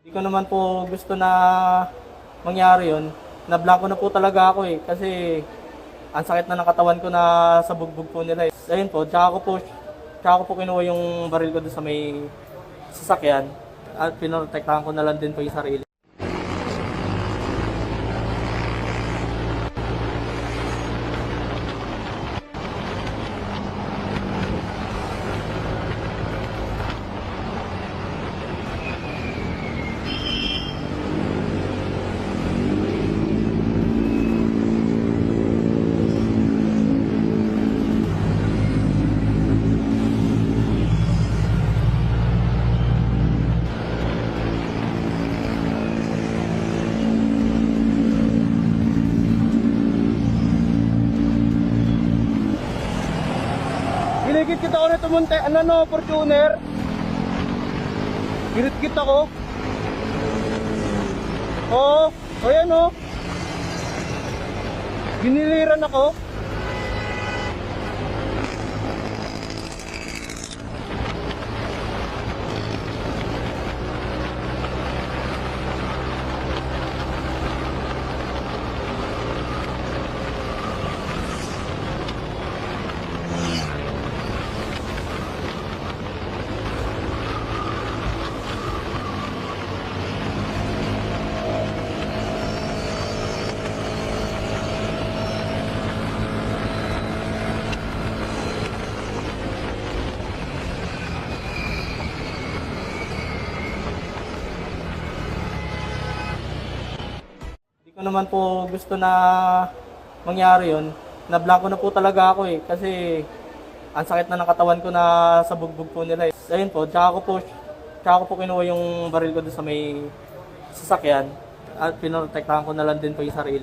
Hindi ko naman po gusto na mangyari yun. Nablangko na po talaga ako eh. Kasi ang sakit na ng katawan ko na sa bugbog po nila eh. Ayun po, tsaka ko po, tsaka ko po kinuha yung baril ko doon sa may sasakyan. At pinotektahan ko na lang din po yung sarili. Giligit kita ako nito munti, ano no, Fortuner. Gilit kita ko. Oo, oh, ayan oh. Giniliran ako. Ko naman po gusto na mangyari yun. Nablangko na po talaga ako eh. Kasi ang sakit na ng katawan ko na sa bugbog po nila eh. Ayun po, tsaka ko po, tsaka ko po kinuha yung baril ko doon sa may sasakyan. At pinotektahan ko na lang din po yung sarili.